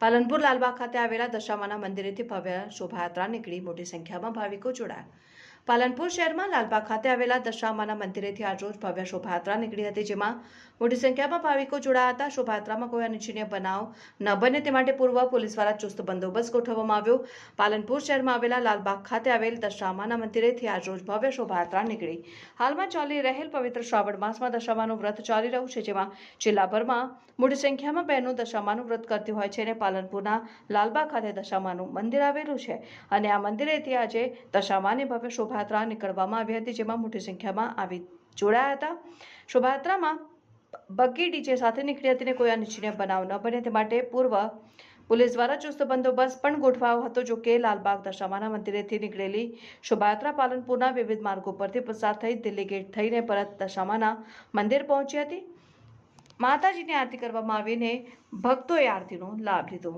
પાલનપુર લાલબાગ ખાતે આવેલા દશામાના મંદિરેથી ભવ્ય શોભાયાત્રા નીકળી. મોટી સંખ્યામાં ભાવિકો જોડાયા. પાલનપુર શહેરમાં લાલબાગ ખાતે આવેલા દશામાના મંદિરેથી આજરોજ ભવ્ય શોભાયાત્રા નીકળી હતી, જેમાં મોટી સંખ્યામાં ભાવિકો જોડાયા હતા. શોભાયાત્રામાં કોઈ અનિચ્છનીય બનાવ ન બને તે માટે પૂર્વ પોલીસ દ્વારા ચુસ્ત બંદોબસ્ત ગોઠવવામાં આવ્યો. પાલનપુર શહેરમાં આવેલા લાલબાગ ખાતે આવેલ દશામાના મંદિરેથી આજરોજ ભવ્ય શોભાયાત્રા નીકળી. હાલમાં ચાલી રહેલ પવિત્ર શ્રાવણ માસમાં દશામાનું વ્રત ચાલી રહ્યું છે, જેમાં જિલ્લાભરમાં મોટી સંખ્યામાં બહેનો દશામાનું વ્રત કરતી હોય છે અને પાલનપુરના લાલબાગ ખાતે દશામાનું મંદિર આવેલું છે. અને આ મંદિરેથી આજે દશામાની ભવ્ય શોભાયાત્રા નીકળવામાં આવી હતી, જેમાં મોટી સંખ્યામાં આવી જોડાયા હતા. શોભાયાત્રામાં બગી ડીજે સાથે નીકળી હતી અને કોઈ અનિચ્છનીય બનાવ ન બને. તે માટે પૂર્વ પોલીસ દ્વારા ચુસ્ત બંદોબસ્ત પણ ગોઠવાયો હતો, જો કે લાલબાગ દશામાના મંદિરેથી નીકળેલી શોભાયાત્રા પાલનપુરના વિવિધ માર્ગો પરથી પસાર થઈ દિલ્હી ગેટ થઈને પરત દશામાના મંદિર પહોંચી હતી. માતાજીની આરતી કરવામાં આવીને ભક્તોએ આરતીનો લાભ લીધો.